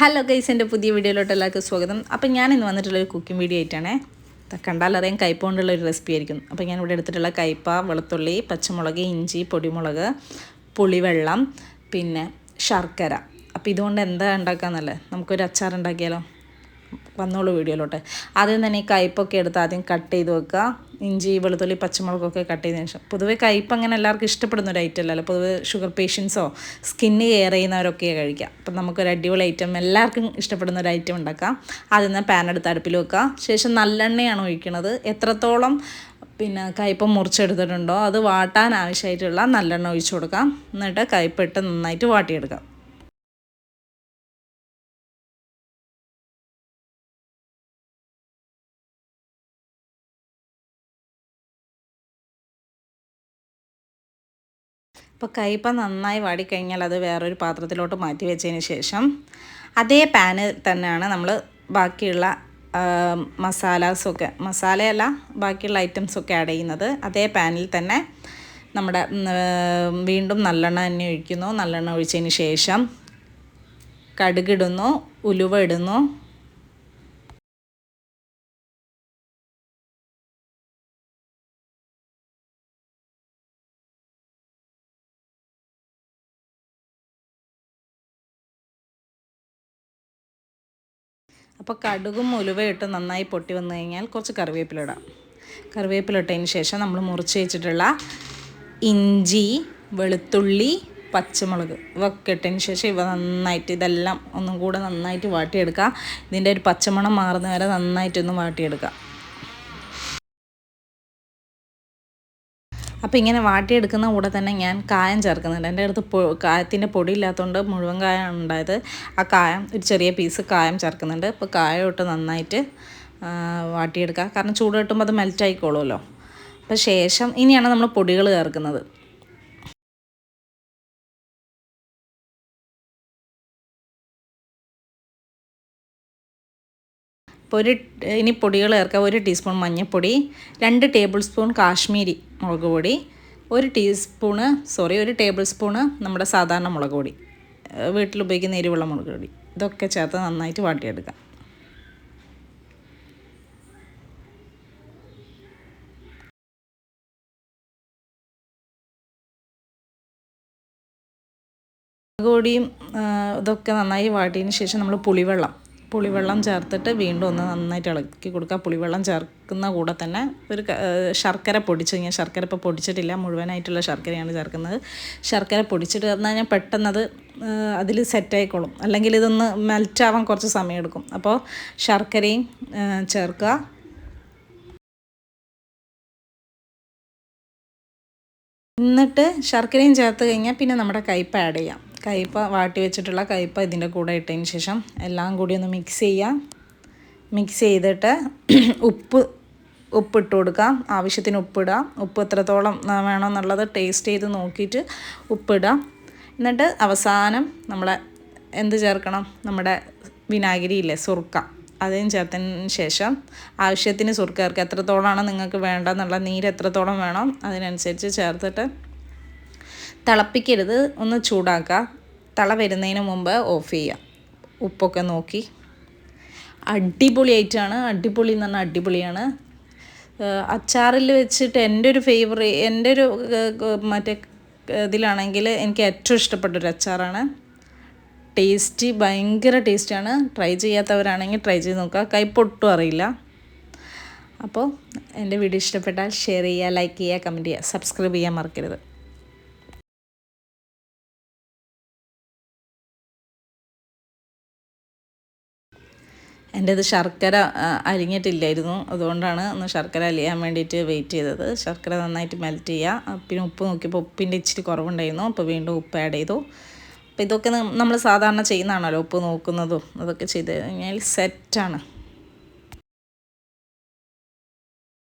Hello guys എന്റെ പുതിയ വീഡിയോയിലോട്ട് എല്ലാവർക്കും സ്വാഗതം. അപ്പം ഞാൻ ഇന്ന് വന്നിട്ടുള്ള ഒരു കുക്കിംഗ് വീഡിയോ ആയിട്ടാണേ. കണ്ടാലറിയാം കയ്പ കൊണ്ടുള്ള ഒരു റെസിപ്പി ആയിരിക്കും. അപ്പം ഞാൻ ഇവിടെ എടുത്തിട്ടുള്ള കയ്പ വെളുത്തുള്ളി പച്ചമുളക് ഇഞ്ചി പൊടിമുളക് പുളിവെള്ളം പിന്നെ ശർക്കര. അപ്പോൾ ഇതുകൊണ്ട് എന്താ ഉണ്ടാക്കാന്നല്ലേ നമുക്കൊരു അച്ചാർ ഉണ്ടാക്കിയാലോ വന്നോളൂ വീഡിയോയിലോട്ട്. ആദ്യം തന്നെ ഈ കയ്പൊക്കെ എടുത്ത് ആദ്യം കട്ട് ചെയ്ത് വെക്കുക. ഇഞ്ചി വെളുത്തുള്ളി പച്ചമുളകൊക്കെ കട്ട് ചെയ്തതിന് ശേഷം. പൊതുവേ കയ്പ് അങ്ങനെ എല്ലാവർക്കും ഇഷ്ടപ്പെടുന്ന ഒരു ഐറ്റം അല്ലല്ലോ. പൊതുവേ ഷുഗർ പേഷ്യൻസോ സ്കിന്ന് കെയർ ചെയ്യുന്നവരൊക്കെ കഴിക്കാം അപ്പം നമുക്കൊരു അടിപൊളി ഐറ്റം എല്ലാവർക്കും ഇഷ്ടപ്പെടുന്ന ഒരു ഐറ്റം ഉണ്ടാക്കാം. ആദ്യം തന്നെ പാൻ എടുത്ത് അടുപ്പിൽ വെക്കുക. ശേഷം നല്ലെണ്ണയാണ് ഒഴിക്കുന്നത് എത്രത്തോളം പിന്നെ കയ്പ മുറിച്ചെടുത്തിട്ടുണ്ടോ അത് വാട്ടാൻ ആവശ്യമായിട്ടുള്ള നല്ലെണ്ണ ഒഴിച്ചു കൊടുക്കാം. എന്നിട്ട് കയ്പിട്ട് നന്നായിട്ട് വാട്ടിയെടുക്കാം. അപ്പോൾ കയ്പ നന്നായി വാടിക്കഴിഞ്ഞാൽ അത് വേറൊരു പാത്രത്തിലോട്ട് മാറ്റി വെച്ചതിന് ശേഷം അതേ പാനിൽ തന്നെയാണ് നമ്മൾ ബാക്കിയുള്ള മസാലാസൊക്കെ മസാലയല്ല ബാക്കിയുള്ള ഐറ്റംസൊക്കെ ആഡ് ചെയ്യുന്നത്. അതേ പാനിൽ തന്നെ നമ്മുടെ വീണ്ടും നല്ലെണ്ണ തന്നെ ഒഴിക്കുന്നു. നല്ലെണ്ണ ഒഴിച്ചതിന് ശേഷം കടുകിടുന്നു ഉലുവ ഇടുന്നു. അപ്പോൾ കടുകും ഉലുവയിട്ട് നന്നായി പൊട്ടി വന്നു കഴിഞ്ഞാൽ കുറച്ച് കറിവേപ്പില ഇടാം. കറിവേപ്പില ഇട്ടതിന് ശേഷം നമ്മൾ മുറിച്ച് വെച്ചിട്ടുള്ള ഇഞ്ചി വെളുത്തുള്ളി പച്ചമുളക് ഇവയൊക്കെ ഇട്ടതിന് ശേഷം ഇവ നന്നായിട്ട് ഇതെല്ലാം ഒന്നും കൂടെ നന്നായിട്ട് വാട്ടിയെടുക്കുക ഇതിന്റെ ഒരു പച്ചമണം മാറുന്ന വരെ നന്നായിട്ടൊന്ന് വാട്ടിയെടുക്കുക അപ്പോൾ ഇങ്ങനെ വാട്ടിയെടുക്കുന്ന കൂടെ തന്നെ ഞാൻ കായം ചേർക്കുന്നുണ്ട്. എന്റെ അടുത്ത് കായത്തിന്റെ പൊടി ഇല്ലാത്തതുകൊണ്ട് മുഴുവൻ കായമാണ് ഉണ്ടായത്. ആ കായം ഒരു ചെറിയ പീസ് കായം ചേർക്കുന്നുണ്ട്. അപ്പോൾ കായം ഇട്ട് നന്നായിട്ട് വാട്ടിയെടുക്കുക കാരണം ചൂട് കിട്ടുമ്പോൾ അത് മെൽറ്റ് ആയിക്കോളുമല്ലോ അപ്പോൾ ശേഷം ഇനിയാണ് നമ്മൾ പൊടികൾ ചേർക്കുന്നത്. ഇപ്പോൾ ഒരു ഇനി പൊടികൾ ചേർക്കുക ഒരു ടീസ്പൂൺ മഞ്ഞൾപ്പൊടി രണ്ട് ടേബിൾ സ്പൂൺ കാശ്മീരി മുളക് പൊടി ഒരു ടീസ്പൂണ് സോറി ഒരു ടേബിൾ സ്പൂണ് നമ്മുടെ സാധാരണ മുളക് പൊടി. വീട്ടിൽ ഉപയോഗിക്കുന്ന എരിവുള്ള മുളക് പൊടി. ഇതൊക്കെ ചേർത്ത് നന്നായിട്ട് വാട്ടിയെടുക്കാം. മുളക് പൊടിയും ഇതൊക്കെ നന്നായി വാട്ടിയതിന് ശേഷം നമ്മൾ പുളിവെള്ളം പുളിവെള്ളം ചേർത്തിട്ട് വീണ്ടും ഒന്ന് നന്നായിട്ട് ഇളക്കി കൊടുക്കുക. പുളിവെള്ളം ചേർക്കുന്ന കൂടെ തന്നെ ഒരു ശർക്കര പൊടിച്ച് ഞാൻ ശർക്കര ഇപ്പോൾ പൊടിച്ചിട്ടില്ല മുഴുവനായിട്ടുള്ള ശർക്കരയാണ് ചേർക്കുന്നത്. ശർക്കര പൊടിച്ചിട്ട് കഴിഞ്ഞാൽ പെട്ടെന്നത് അതിൽ സെറ്റായിക്കോളും അല്ലെങ്കിൽ ഇതൊന്ന് മെൽറ്റ് ആവാൻ കുറച്ച് സമയമെടുക്കും. അപ്പോൾ ശർക്കരയും ചേർക്കുക. എന്നിട്ട് ശർക്കരയും ചേർത്ത് കഴിഞ്ഞാൽ പിന്നെ നമ്മുടെ കയ്പ ആഡ് ചെയ്യാം. കയ്പ വാട്ടി വെച്ചിട്ടുള്ള കയ്പ ഇതിന്റെ കൂടെ ഇട്ടതിന് ശേഷം എല്ലാം കൂടി ഒന്ന് മിക്സ് ചെയ്യാം. മിക്സ് ചെയ്തിട്ട് ഉപ്പ് ഉപ്പിട്ട് കൊടുക്കാം ആവശ്യത്തിന് ഉപ്പിടുക. ഉപ്പ് എത്രത്തോളം വേണമെന്നുള്ളത് ടേസ്റ്റ് ചെയ്ത് നോക്കിയിട്ട് ഉപ്പിടുക. എന്നിട്ട് അവസാനം നമ്മളെ എന്ത് ചേർക്കണം? നമ്മുടെ വിനാഗിരി ഇല്ലേ സുർക്ക. അതേം ചേർത്തതിന് ശേഷം ആവശ്യത്തിന് സുർക്ക ചേർക്കുക എത്രത്തോളമാണ് നിങ്ങൾക്ക് വേണ്ടതെന്നുള്ള നീര് എത്രത്തോളം വേണം അതിനനുസരിച്ച് ചേർത്തിട്ട് തിളപ്പിക്കരുത്. ഒന്ന് ചൂടാക്കുക. തള വരുന്നതിന് മുമ്പ് ഓഫ് ചെയ്യുക. ഉപ്പൊക്കെ നോക്കി. അടിപൊളിയായിട്ടാണ്. അടിപൊളി എന്ന് പറഞ്ഞാൽ അടിപൊളിയാണ്. അച്ചാറിൽ വെച്ചിട്ട് എന്റെ ഒരു ഫേവറി എന്റെ ഒരു മറ്റേ ഇതിലാണെങ്കിൽ എനിക്ക് ഏറ്റവും ഇഷ്ടപ്പെട്ട ഒരു അച്ചാറാണ്. ടേസ്റ്റി ഭയങ്കര ടേസ്റ്റിയാണ് ട്രൈ ചെയ്യാത്തവരാണെങ്കിൽ ട്രൈ ചെയ്ത് നോക്കുക. കൈപ്പൊട്ടും അറിയില്ല. അപ്പോൾ എന്റെ വീഡിയോ ഇഷ്ടപ്പെട്ടാൽ ഷെയർ ചെയ്യുക ലൈക്ക് ചെയ്യുക കമന്റ് ചെയ്യുക സബ്സ്ക്രൈബ് ചെയ്യാൻ മറക്കരുത്. എന്റെ അത് ശർക്കര അരിഞ്ഞിട്ടില്ലായിരുന്നു. അതുകൊണ്ടാണ് ഒന്ന് ശർക്കര അലിയാൻ വേണ്ടിയിട്ട് വെയിറ്റ് ചെയ്തത്. ശർക്കര നന്നായിട്ട് മെൽറ്റ് ചെയ്യുക പിന്നെ ഉപ്പ് നോക്കിയപ്പോൾ ഉപ്പിന്റെ ഇച്ചിരി കുറവുണ്ടായിരുന്നു. അപ്പോൾ വീണ്ടും ഉപ്പ് ആഡ് ചെയ്തു. അപ്പോൾ ഇതൊക്കെ നമ്മൾ സാധാരണ ചെയ്യുന്നതാണല്ലോ ഉപ്പ് നോക്കുന്നതും. അതൊക്കെ ചെയ്ത് കഴിഞ്ഞാൽ സെറ്റാണ്